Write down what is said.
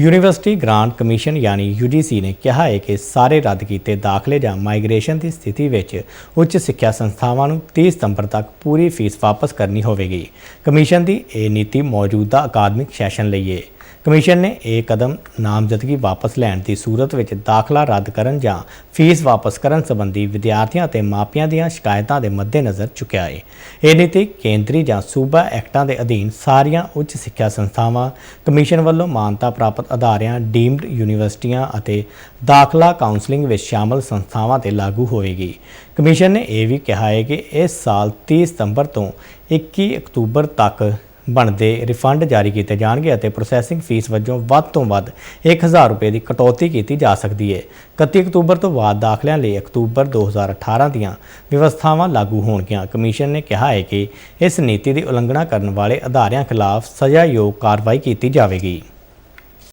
University grant commission ਯਾਨੀ UGC ਨੇ ਕਿਹਾ ਹੈ ਕਿ ਸਾਰੇ ਰੱਦ ਕੀਤੇ ਦਾਖਲੇ ਜਾਂ ਮਾਈਗ੍ਰੇਸ਼ਨ ਦੀ ਸਥਿਤੀ ਵਿੱਚ ਉੱਚ ਸਿੱਖਿਆ ਸੰਸਥਾਵਾਂ ਨੂੰ 30 ਸਤੰਬਰ ਤੱਕ ਪੂਰੀ ਫੀਸ ਵਾਪਸ ਕਰਨੀ ਹੋਵੇਗੀ। ਕਮਿਸ਼ਨ ਦੀ ਇਹ ਨੀਤੀ ਮੌਜੂਦਾ ਅਕਾਦਮਿਕ ਸੈਸ਼ਨ ਲਈ ਹੈ ਕਮਿਸ਼ਨ ਨੇ ਇਹ ਕਦਮ ਨਾਮਜ਼ਦਗੀ ਵਾਪਸ ਲੈਣ ਦੀ ਸੂਰਤ ਵਿੱਚ ਦਾਖਲਾ ਰੱਦ ਕਰਨ ਜਾਂ ਫੀਸ ਵਾਪਸ ਕਰਨ ਸੰਬੰਧੀ ਵਿਦਿਆਰਥੀਆਂ ਅਤੇ ਮਾਪਿਆਂ ਦੀਆਂ ਸ਼ਿਕਾਇਤਾਂ ਦੇ ਮੱਦੇਨਜ਼ਰ ਚੁੱਕਿਆ ਹੈ ਇਹ ਨੀਤੀ ਕੇਂਦਰੀ ਜਾਂ ਸੂਬਾ ਐਕਟਾਂ ਦੇ ਅਧੀਨ ਸਾਰੀਆਂ ਉੱਚ ਸਿੱਖਿਆ ਸੰਸਥਾਵਾਂ, ਕਮਿਸ਼ਨ ਵੱਲੋਂ ਮਾਨਤਾ ਪ੍ਰਾਪਤ ਅਦਾਰਿਆਂ, ਡੀਮਡ ਯੂਨੀਵਰਸਿਟੀਆਂ ਅਤੇ ਦਾਖਲਾ ਕਾਉਂਸਲਿੰਗ ਵਿੱਚ ਸ਼ਾਮਲ ਸੰਸਥਾਵਾਂ ਤੇ ਲਾਗੂ ਹੋਵੇਗੀ ਕਮਿਸ਼ਨ ਨੇ ਇਹ ਵੀ ਕਿਹਾ ਹੈ ਕਿ ਇਸ ਸਾਲ 30 ਸਤੰਬਰ ਤੋਂ 21 ਅਕਤੂਬਰ ਤੱਕ ਬਣਦੇ ਰਿਫੰਡ ਜਾਰੀ ਕੀਤੇ ਜਾਣਗੇ ਅਤੇ ਪ੍ਰੋਸੈਸਿੰਗ ਫੀਸ ਵਜੋਂ ਵੱਧ ਤੋਂ ਵੱਧ 1000 ਰੁਪਏ ਦੀ ਕਟੌਤੀ ਕੀਤੀ ਜਾ ਸਕਦੀ ਹੈ। 31 ਅਕਤੂਬਰ ਤੋਂ ਬਾਅਦ ਦਾਖਲਿਆਂ ਲਈ ਅਕਤੂਬਰ 2018 ਦੀਆਂ ਵਿਵਸਥਾਵਾਂ ਲਾਗੂ ਹੋਣਗੀਆਂ। ਕਮਿਸ਼ਨ ਨੇ ਕਿਹਾ ਹੈ ਕਿ ਇਸ ਨੀਤੀ ਦੀ ਉਲੰਘਣਾ ਕਰਨ ਵਾਲੇ ਅਦਾਰਿਆਂ ਖਿਲਾਫ ਸਜ਼ਾਯੋਗ ਕਾਰਵਾਈ ਕੀਤੀ ਜਾਵੇਗੀ।